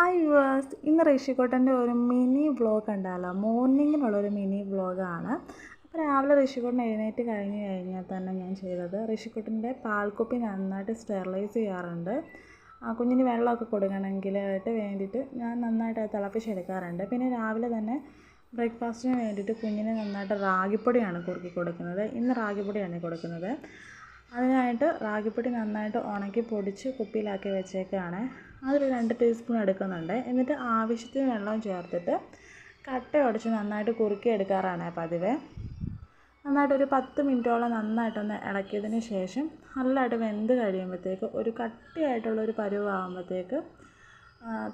Hi viewers ഇന്ന് ഋഷികോട്ടന്റെ ഒരു mini vlog ഉണ്ടല്ലോ മോർണിങ്ങിനുള്ളൊരു മിനി വ്ളോഗാണ് അപ്പോൾ രാവിലെ ഋഷികോട്ടൻ എഴുന്നേറ്റ് കഴിഞ്ഞ് കഴിഞ്ഞാൽ തന്നെ ഞാൻ ചെയ്തത് ഋഷിക്കോട്ടന്റെ പാൽക്കുപ്പി നന്നായിട്ട് സ്റ്റെറിലൈസ് ചെയ്യാറുണ്ട്. ആ കുഞ്ഞിന് വെള്ളമൊക്കെ കൊടുക്കണമെങ്കിലായിട്ട് വേണ്ടിയിട്ട് ഞാൻ നന്നായിട്ട് തിളപ്പിച്ചെടുക്കാറുണ്ട് പിന്നെ രാവിലെ തന്നെ ബ്രേക്ക്ഫാസ്റ്റിന് വേണ്ടിയിട്ട് കുഞ്ഞിന് നന്നായിട്ട് റാഗിപ്പൊടിയാണ് കുറുക്കി കൊടുക്കുന്നത്. ഇന്ന് റാഗിപ്പൊടിയാണ് കൊടുക്കുന്നത്. അതിനായിട്ട് റാഗിപ്പൊടി നന്നായിട്ട് ഉണക്കി പൊടിച്ച് കുപ്പിയിലാക്കി വെച്ചേക്കാണ്. അതൊരു രണ്ട് ടീസ്പൂൺ എടുക്കുന്നുണ്ട്. എന്നിട്ട് ആവശ്യത്തിന് വെള്ളം ചേർത്തിട്ട് കട്ട ഉടച്ച് നന്നായിട്ട് കുറുക്കി എടുക്കാറാണ് പതിവ്. നന്നായിട്ടൊരു പത്ത് മിനിറ്റോളം നന്നായിട്ടൊന്ന് ഇളക്കിയതിന് ശേഷം നല്ലതായിട്ട് വെന്ത് കഴിയുമ്പോഴത്തേക്ക് ഒരു കട്ടിയായിട്ടുള്ള ഒരു പരുവാകുമ്പോഴത്തേക്ക്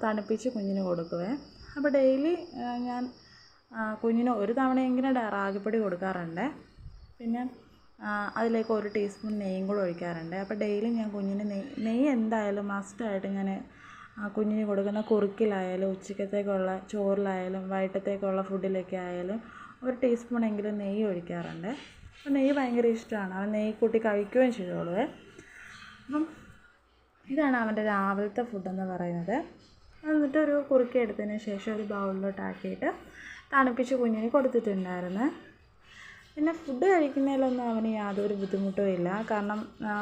തണുപ്പിച്ച് കുഞ്ഞിന് കൊടുക്കുവേ. അപ്പോൾ ഡെയിലി ഞാൻ കുഞ്ഞിന് ഒരു തവണയെങ്കിലും റാഗിപ്പൊടി കൊടുക്കാറുണ്ട്. പിന്നെ അതിലേക്ക് ഒരു ടീസ്പൂൺ നെയ്യും കൂടെ ഒഴിക്കാറുണ്ട്. അപ്പോൾ ഡെയിലി ഞാൻ കുഞ്ഞിന് നെയ്യ് നെയ്യ് എന്തായാലും മസ്റ്റായിട്ട് ഞാൻ കുഞ്ഞിന് കൊടുക്കുന്ന കുറുക്കിലായാലും ഉച്ചക്കത്തേക്കുള്ള ചോറിലായാലും വൈകിട്ടത്തേക്കുള്ള ഫുഡിലൊക്കെ ആയാലും ഒരു ടീസ്പൂണെങ്കിലും നെയ്യ് ഒഴിക്കാറുണ്ട്. അപ്പോൾ നെയ്യ് ഭയങ്കര ഇഷ്ടമാണ്. അവൻ നെയ്യ് കൂട്ടി കഴിക്കുകയും ചെയ്തോളുവേ അപ്പം ഇതാണ് അവന്റെ രാവിലത്തെ ഫുഡെന്ന് പറയുന്നത്. എന്നിട്ട് ഒരു കുറുക്കി എടുത്തതിന് ശേഷം ഒരു ബൗളിലോട്ടാക്കിയിട്ട് തണുപ്പിച്ച് കുഞ്ഞിന് കൊടുത്തിട്ടുണ്ടായിരുന്നു. പിന്നെ ഫുഡ് കഴിക്കുന്നതിലൊന്നും അവന് യാതൊരു ബുദ്ധിമുട്ടും ഇല്ല. കാരണം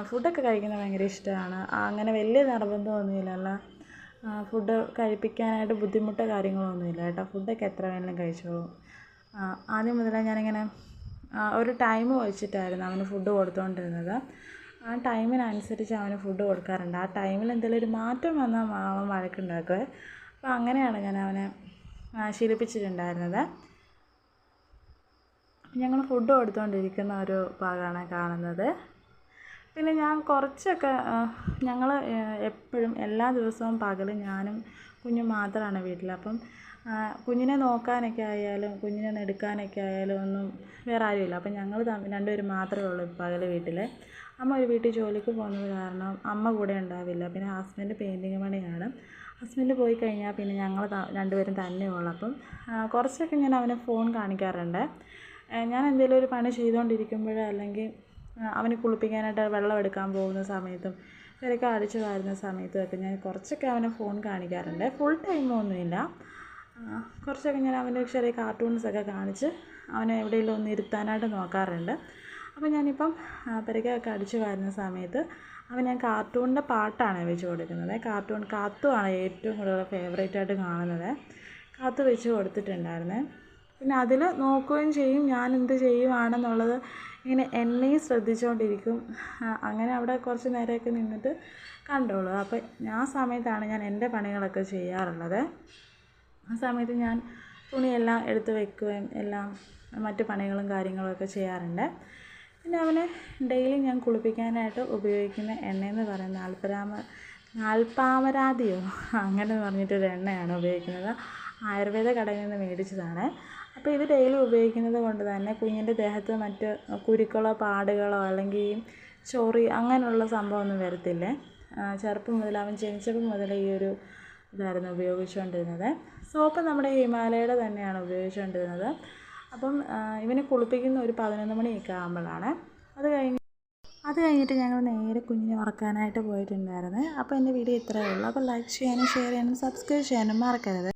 ഫുഡൊക്കെ കഴിക്കുന്നത് ഭയങ്കര ഇഷ്ടമാണ്. അങ്ങനെ വലിയ നിർബന്ധമൊന്നുമില്ല ഫുഡ് കഴിപ്പിക്കാനായിട്ട് ബുദ്ധിമുട്ടോ കാര്യങ്ങളൊന്നുമില്ല കേട്ടോ. ഫുഡൊക്കെ എത്ര വേണമെങ്കിലും കഴിച്ചോളും. ആദ്യം മുതലേ ഞാനിങ്ങനെ ഒരു ടൈം വെച്ചിട്ടായിരുന്നു അവന് ഫുഡ് കൊടുത്തുകൊണ്ടിരുന്നത് ആ ടൈമിനനുസരിച്ച് അവന് ഫുഡ് കൊടുക്കാറുണ്ട്. ആ ടൈമിൽ എന്തെങ്കിലും ഒരു മാറ്റം വന്നാൽ അവൻ വഴക്കുണ്ടാക്കുമേ അപ്പോൾ അങ്ങനെയാണ് ഞാൻ അവനെ ശീലിപ്പിച്ചിട്ടുണ്ടായിരുന്നത്. ഞങ്ങൾ ഫുഡ് കൊടുത്തുകൊണ്ടിരിക്കുന്ന ഒരു ഭാഗമാണ് കാണുന്നത്. പിന്നെ ഞാൻ കുറച്ചൊക്കെ ഞങ്ങൾ എപ്പോഴും എല്ലാ ദിവസവും പകൽ ഞാനും കുഞ്ഞും മാത്രമാണ് വീട്ടിൽ അപ്പം കുഞ്ഞിനെ നോക്കാനൊക്കെ ആയാലും കുഞ്ഞിനെ എടുക്കാനൊക്കെ ആയാലും ഒന്നും വേറെ ആരുമില്ല അപ്പം ഞങ്ങൾ രണ്ടുപേരും മാത്രമേ ഉള്ളൂ പകൽ വീട്ടിൽ അമ്മ ഒരു വീട്ടിൽ ജോലിക്ക് പോകുന്നത് കാരണം അമ്മ കൂടെ ഉണ്ടാവില്ല. പിന്നെ ഹസ്ബൻഡ് പെയിന്റിങ് പണിയാണ്. ഹസ്ബൻഡ് പോയി കഴിഞ്ഞാൽ പിന്നെ ഞങ്ങൾ രണ്ടുപേരും തന്നെ ഉള്ളൂ അപ്പം കുറച്ചൊക്കെ ഞാൻ അവനെ ഫോൺ കാണിക്കാറുണ്ട്. ഞാൻ എന്തെങ്കിലും ഒരു പണി ചെയ്തുകൊണ്ടിരിക്കുമ്പോൾ അല്ലെങ്കിൽ അവനെ കുളിപ്പിക്കാനായിട്ട് വെള്ളം എടുക്കാൻ പോകുന്ന സമയത്തും ഇവരൊക്കെ അടിച്ചു വാരുന്ന സമയത്തും ഒക്കെ ഞാൻ കുറച്ചൊക്കെ അവനെ ഫോൺ കാണിക്കാറുണ്ട്. ഫുൾ ടൈം ഒന്നുമില്ല. കുറച്ചൊക്കെ ഞാൻ അവന്റെ ചെറിയ കാർട്ടൂൺസൊക്കെ കാണിച്ച് അവനെ എവിടെയെങ്കിലും ഒന്ന് ഇരുത്താനായിട്ട് നോക്കാറുണ്ട്. അപ്പോൾ ഞാനിപ്പം പെരക്കൊക്കെ അടിച്ചു വാരുന്ന സമയത്ത് അവൻ ഞാൻ കാർട്ടൂണിന്റെ പാട്ടാണ് വെച്ച് കൊടുക്കുന്നത്. കാർട്ടൂൺ കാത്തുവാണ് ഏറ്റവും കൂടുതൽ ഫേവറേറ്റ് ആയിട്ട് കാണുന്നത്. കാത്തു വെച്ച് കൊടുത്തിട്ടുണ്ടായിരുന്നേ. പിന്നെ അതിൽ നോക്കുകയും ചെയ്യും ഞാൻ എന്ത് ചെയ്യുവാണെന്നുള്ളത് ഇങ്ങനെ എന്നെയും ശ്രദ്ധിച്ചുകൊണ്ടിരിക്കും അങ്ങനെ അവിടെ കുറച്ച് നേരമൊക്കെ നിന്നിട്ട് കണ്ടോളൂ. അപ്പോൾ ആ സമയത്താണ് ഞാൻ എന്റെ പണികളൊക്കെ ചെയ്യാറുള്ളത്. ആ സമയത്ത് ഞാൻ തുണിയെല്ലാം എടുത്ത് വെക്കുകയും എല്ലാം മറ്റു പണികളും കാര്യങ്ങളൊക്കെ ചെയ്യാറുണ്ട്. പിന്നെ അവനെ ഡെയിലി ഞാൻ കുളിപ്പിക്കാനായിട്ട് ഉപയോഗിക്കുന്ന എണ്ണയെന്ന് പറയുന്നത് നാൽപ്പരാമ നാൽപ്പാമരാതിയോ? അങ്ങനെ പറഞ്ഞിട്ടൊരു എണ്ണയാണ് ഉപയോഗിക്കുന്നത്. ആയുർവേദ കടയിൽ നിന്ന് മേടിച്ചതാണ്. അപ്പോൾ ഇത് ഡെയിലി ഉപയോഗിക്കുന്നത് കൊണ്ട് തന്നെ കുഞ്ഞിന്റെ ദേഹത്ത് മറ്റ് കുരുക്കളോ പാടുകളോ അല്ലെങ്കിൽ ചൊറി അങ്ങനെയുള്ള സംഭവമൊന്നും വരത്തില്ലേ. ചെറുപ്പം മുതൽ അവൻ ജനിച്ചപ്പം മുതൽ ഈ ഒരു ഇതായിരുന്നു ഉപയോഗിച്ചുകൊണ്ടിരുന്നത്. സോപ്പ് നമ്മുടെ ഹിമാലയയുടെ തന്നെയാണ് ഉപയോഗിച്ചുകൊണ്ടിരുന്നത്. അപ്പം ഇവനെ കുളിപ്പിക്കുന്ന ഒരു പതിനൊന്ന് മണിയൊക്കെ ആകുമ്പോഴാണ്. അത് കഴിഞ്ഞ് അത് കഴിഞ്ഞിട്ട് ഞങ്ങൾ നേരെ കുഞ്ഞിനെ ഉറക്കാനായിട്ട് പോയിട്ടുണ്ടായിരുന്നു. അപ്പോൾ എന്റെ വീഡിയോ ഇത്രയേ ഉള്ളൂ. അപ്പോൾ ലൈക്ക് ചെയ്യാനും ഷെയർ ചെയ്യാനും സബ്സ്ക്രൈബ് ചെയ്യാനും മറക്കരുത്.